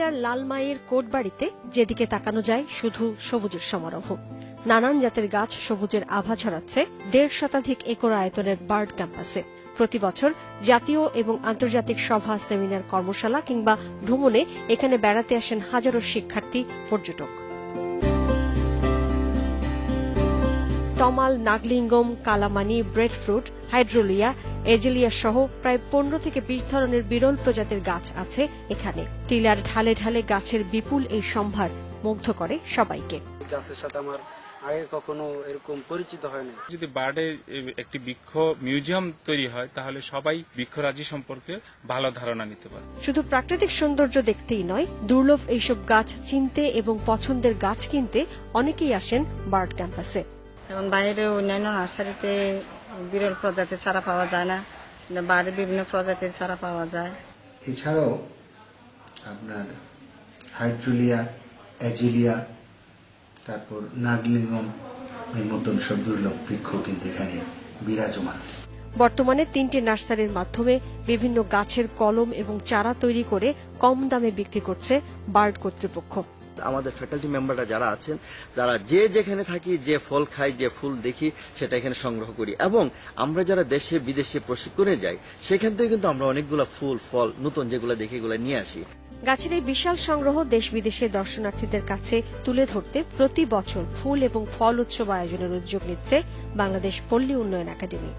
লালমাইয়ের কোটবাড়িতে যেদিকে তাকানো যায় শুধু সবুজের সমারোহ। নানান জাতের গাছ সবুজের আভা ছড়াচ্ছে দেড় শতাধিক একর আয়তনের বার্ড ক্যাম্পাসে। প্রতি বছর জাতীয় এবং আন্তর্জাতিক সভা, সেমিনার, কর্মশালা কিংবা ভ্রমণে এখানে বেড়াতে আসেন হাজারো শিক্ষার্থী, পর্যটক। তমাল নাগলিঙ্গম কালামানি ব্রেড ফ্রুট হাইড্রোলিয়া এজেলিয়া সহ প্রায় পনেরো থেকে বিশ ধরনের বিরল প্রজাতির গাছ আছে এখানে। টিলার ঢালে ঢালে গাছের বিপুল এই সম্ভার মুগ্ধ করে সবাইকে। গাছের সাথে আমার আগে কখনো এরকম পরিচিত হয়নি যদি বার্ডের একটি বৃক্ষ মিউজিয়াম তৈরি হয় তাহলে সবাই বৃক্ষরাজি সম্পর্কে ভালো ধারণা নিতে পারে। শুধু প্রাকৃতিক সৌন্দর্য দেখতেই নয় দুর্লভ এইসব গাছ চিনতে এবং পছন্দের গাছ কিনতে অনেকেই আসেন বার্ড ক্যাম্পাসে। এখন বাইরে অন্যান্য নার্সারিতে বিরল প্রজাতির চারা পাওয়া যায় না। বাড়ির বিভিন্ন প্রজাতির চারা পাওয়া যায়। এছাড়াও আপনার হাইড্রোলিয়া অ্যাজিলিয়া তারপর নাগলিঙ্গম এর মতন সব দুর্লভ বৃক্ষ কিন্তু এখানে বিরাজমান। বর্তমানে তিনটি নার্সারির মাধ্যমে বিভিন্ন গাছের কলম এবং চারা তৈরি করে কম দামে বিক্রি করছে বার্ড কর্তৃপক্ষ। আমাদের ফ্যাকাল্টি মেম্বাররা যারা আছেন যারা যে যেখানে থাকি, যে ফল খাই, যে ফুল দেখি, সেটা এখানে সংগ্রহ করি। এবং আমরা যারা দেশে, বিদেশে প্রশিক্ষণে যাই, সেখান থেকে কিন্তু আমরা অনেকগুলো ফুল, ফল, নতুন যেগুলো দেখি এগুলো নিয়ে আসি। গাছের এই বিশাল সংগ্রহ দেশ বিদেশের দর্শনার্থীদের কাছে তুলে ধরতে প্রতি বছর ফুল এবং ফল উৎসব আয়োজনের উদ্যোগ নিচ্ছে বাংলাদেশ পল্লী উন্নয়ন একাডেমি।